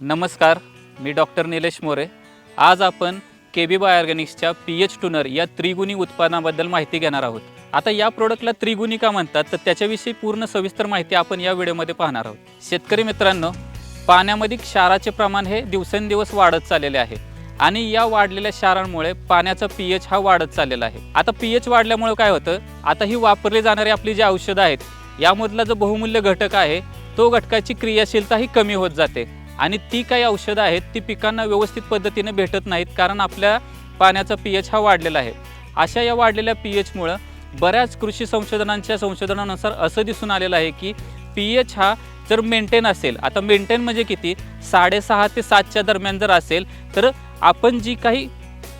नमस्कार मी डॉक्टर निलेश मोरे. आज आपण के बी बाय ऑर्गॅनिक्सच्या पी एच टूनर या त्रिगुणी उत्पादनाबद्दल माहिती घेणार आहोत. आता या प्रोडक्टला त्रिगुणी का म्हणतात? तर त्याच्याविषयी पूर्ण सविस्तर माहिती आपण या व्हिडिओमध्ये पाहणार आहोत. शेतकरी मित्रांनो पाण्यामध्ये क्षाराचे प्रमाण हे दिवसेंदिवस वाढत चाललेले आहे आणि या वाढलेल्या क्षारांमुळे पाण्याचा पी एच हा वाढत चाललेला आहे. आता पी एच वाढल्यामुळे काय होतं? आता ही वापरली जाणारी आपली जी औषधं आहेत यामधला जो बहुमूल्य घटक आहे तो घटकाची क्रियाशीलता ही कमी होत जाते. आणि ती काही औषधं आहेत ती पिकांना व्यवस्थित पद्धतीने भेटत नाहीत कारण आपल्या पाण्याचा पी एच हा वाढलेला आहे. अशा या वाढलेल्या पी एचमुळं बऱ्याच कृषी संशोधनांच्या संशोधनानुसार असं दिसून आलेलं आहे की पी एच हा जर मेंटेन असेल आता मेंटेन म्हणजे किती? साडेसहा ते सातच्या दरम्यान जर असेल तर आपण जी काही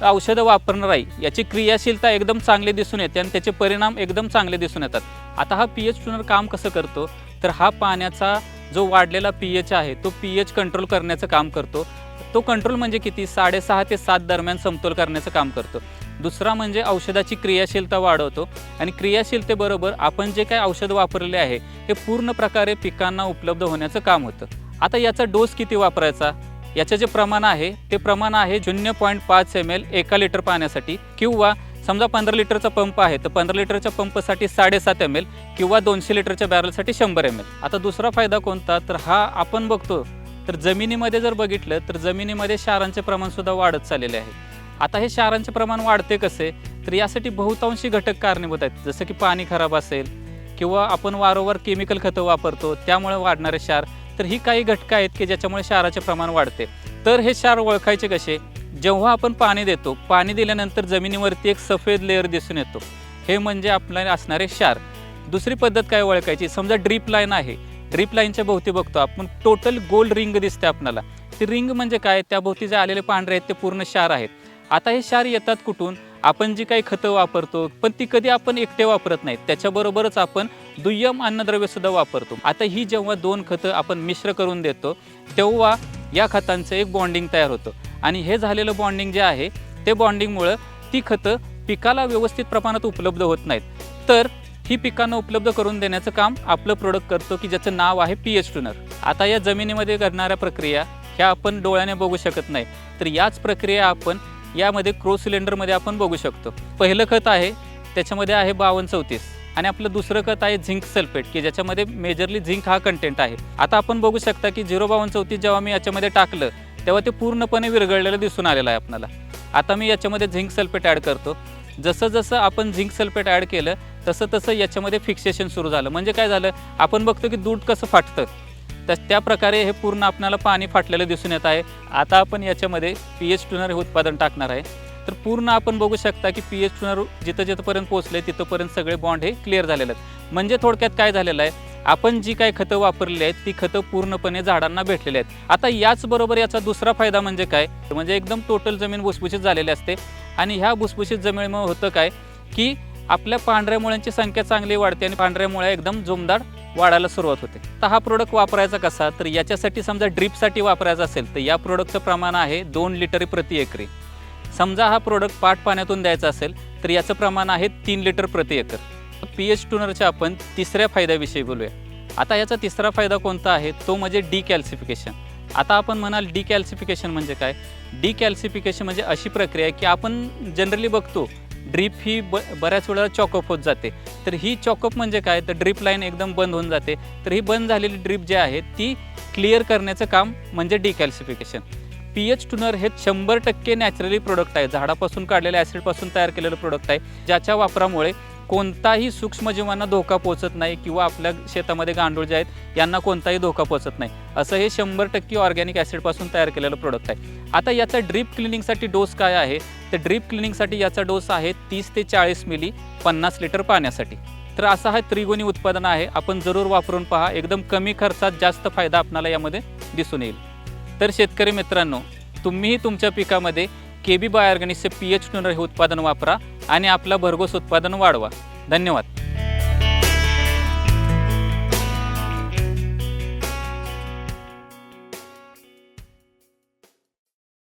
औषधं वापरणार आहे याची क्रियाशीलता एकदम चांगली दिसून येते आणि त्याचे परिणाम एकदम चांगले दिसून येतात. आता हा पी एच ट्युनर काम कसं करतो? तर हा पाण्याचा जो वाढलेला पी एच आहे तो पी एच कंट्रोल करण्याचं काम करतो. तो कंट्रोल म्हणजे किती? साडेसहा ते सात दरम्यान समतोल करण्याचं काम करतो. दुसरा म्हणजे औषधाची क्रियाशीलता वाढवतो. आणि क्रियाशीलतेबरोबर आपण जे काही औषध वापरले आहे हे पूर्ण प्रकारे पिकांना उपलब्ध होण्याचं काम होतं. आता याचा डोस किती वापरायचा? याचं जे प्रमाण आहे ते प्रमाण आहे शून्य पॉईंट पाच एम एल एका लिटर पाण्यासाठी किंवा समजा पंधरा लिटरचा पंप आहे तर पंधरा लिटरच्या पंपसाठी साडेसात एम एल किंवा दोनशे लिटरच्या बॅरलसाठी शंभर एम एल आता दुसरा फायदा कोणता? तर हा आपण बघतो. तर जमिनीमध्ये जर बघितलं तर जमिनीमध्ये क्षारांचे प्रमाणसुद्धा वाढत चाललेले आहे. आता हे क्षारांचे प्रमाण वाढते कसे? तर यासाठी बहुतांशी घटक कारणीभूत आहेत. जसं की पाणी खराब असेल किंवा आपण वारंवार केमिकल खतं वापरतो त्यामुळे वाढणारे क्षार. तर ही काही घटकं आहेत की ज्याच्यामुळे क्षाराचे प्रमाण वाढते. तर हे क्षार ओळखायचे कसे? जेव्हा आपण पाणी देतो पाणी दिल्यानंतर जमिनीवरती एक सफेद लेअर दिसून येतो. हे म्हणजे आपल्याला असणारे क्षार. दुसरी पद्धत काय ओळखायची? समजा ड्रीप लाईन आहे. ड्रीप लाईनच्या भोवती बघतो आपण. टोटल गोल रिंग दिसते आपल्याला. ती रिंग म्हणजे काय? त्याभोवती जे आलेले पांढरे आहेत ते पूर्ण क्षार आहेत. आता हे क्षार येतात कुठून? आपण जी काही खतं वापरतो पण ती कधी आपण एकटे वापरत नाहीत. त्याच्याबरोबरच आपण दुय्यम अन्नद्रव्यसुद्धा वापरतो. आता ही जेव्हा दोन खतं आपण मिश्र करून देतो तेव्हा या खतांचं एक बॉन्डिंग तयार होतं. आणि हे झालेलं बॉन्डिंग जे आहे ते बॉन्डिंगमुळं ती खतं पिकाला व्यवस्थित प्रमाणात उपलब्ध होत नाहीत. तर ही पिकांना उपलब्ध करून देण्याचं काम आपलं प्रोडक्ट करतो की ज्याचं नाव आहे पी एच टूनर आता या जमिनीमध्ये घडणाऱ्या प्रक्रिया ह्या आपण डोळ्याने बघू शकत नाही. तर याच प्रक्रिया आपण यामध्ये क्रो सिलेंडरमध्ये आपण बघू शकतो. पहिलं खत आहे त्याच्यामध्ये आहे बावन्न चौतीस. आणि आपलं दुसरं खत आहे झिंक सल्फेट की ज्याच्यामध्ये मेजरली झिंक हा कंटेंट आहे. आता आपण बघू शकता की झिरो बावन्न चौतीस जेव्हा मी याच्यामध्ये टाकलं तेव्हा ते पूर्णपणे विरघळलेलं दिसून आलेलं आहे आपल्याला. आता मी याच्यामध्ये झिंक सल्फेट ॲड करतो. जसं जसं आपण झिंक सल्फेट ॲड केलं तसं तसं याच्यामध्ये फिक्सेशन सुरू झालं. म्हणजे काय झालं? आपण बघतो की दूध कसं फाटतं. तर त्या प्रकारे हे पूर्ण आपल्याला पाणी फाटलेलं दिसून येत आहे. आता आपण याच्यामध्ये पी एच टूनर हे उत्पादन टाकणार आहे. तर पूर्ण आपण बघू शकता की पी एच टूनर जिथं जिथंपर्यंत पोहोचले तिथंपर्यंत सगळे बॉन्ड हे क्लिअर झालेले आहेत. म्हणजे थोडक्यात काय झालेलं आहे? आपण जी काही खतं वापरलेली आहेत ती खतं पूर्णपणे झाडांना भेटलेली आहेत. आता याचबरोबर याचा दुसरा फायदा म्हणजे काय? म्हणजे एकदम टोटल जमीन भुसभुशीत झालेली असते. आणि ह्या भुसभुशीत जमिनीमुळे होतं काय? की आपल्या पांढऱ्या मुळ्यांची संख्या चांगली वाढते आणि पांढऱ्या मुळ्या एकदम जोमदार वाढायला सुरुवात होते. तर हा प्रोडक्ट वापरायचा कसा? तर याच्यासाठी समजा ड्रीपसाठी वापरायचा असेल तर या प्रोडक्टचं प्रमाण आहे दोन लिटर प्रति एकरी. समजा हा प्रोडक्ट पाट पाण्यातून द्यायचा असेल तर याचं प्रमाण आहे तीन लिटर प्रति एकर. पी एच टूनरच्या आपण तिसऱ्या फायद्याविषयी बोलूया. आता याचा तिसरा फायदा कोणता आहे? तो म्हणजे डिकॅल्सिफिकेशन. आता आपण म्हणाल डिकॅल्सिफिकेशन म्हणजे काय? डिकॅल्सिफिकेशन म्हणजे अशी प्रक्रिया आहे की आपण जनरली बघतो ड्रीप ही ब बऱ्याच वेळा चॉकअप होत जाते. तर ही चॉकअप म्हणजे काय? तर ड्रीप लाईन एकदम बंद होऊन जाते. तर ही बंद झालेली ड्रीप जी आहे ती क्लिअर करण्याचं काम म्हणजे डिकॅल्सिफिकेशन. पी एच टूनर हे शंभर टक्के नॅचरली प्रोडक्ट आहे. झाडापासून काढलेल्या ॲसिडपासून तयार केलेलं प्रोडक्ट आहे ज्याच्या वापरामुळे कोणताही सूक्ष्मजीवांना धोका पोचत नाही किंवा आपल्या शेतामध्ये गांडूळ जे आहेत यांना कोणताही धोका पोचत नाही. असं हे शंभर टक्के ऑर्गॅनिक ॲसिडपासून तयार केलेलं प्रोडक्ट आहे. आता याचा ड्रीप क्लिनिंगसाठी डोस काय आहे? तर ड्रीप क्लिनिंगसाठी याचा डोस आहे तीस ते चाळीस मिली पन्नास लिटर पाण्यासाठी. तर असा हा त्रिगुणी उत्पादन आहे. आपण जरूर वापरून पहा. एकदम कमी खर्चात जास्त फायदा आपणाला यामध्ये दिसून येईल. तर शेतकरी मित्रांनो तुम्हीही तुमच्या पिकामध्ये के बी बायोऑर्गॅनिक्सचे पी एच टूनर हे उत्पादन वापरा. आणि आपला भरघोस उत्पादन वाढवा. धन्यवाद.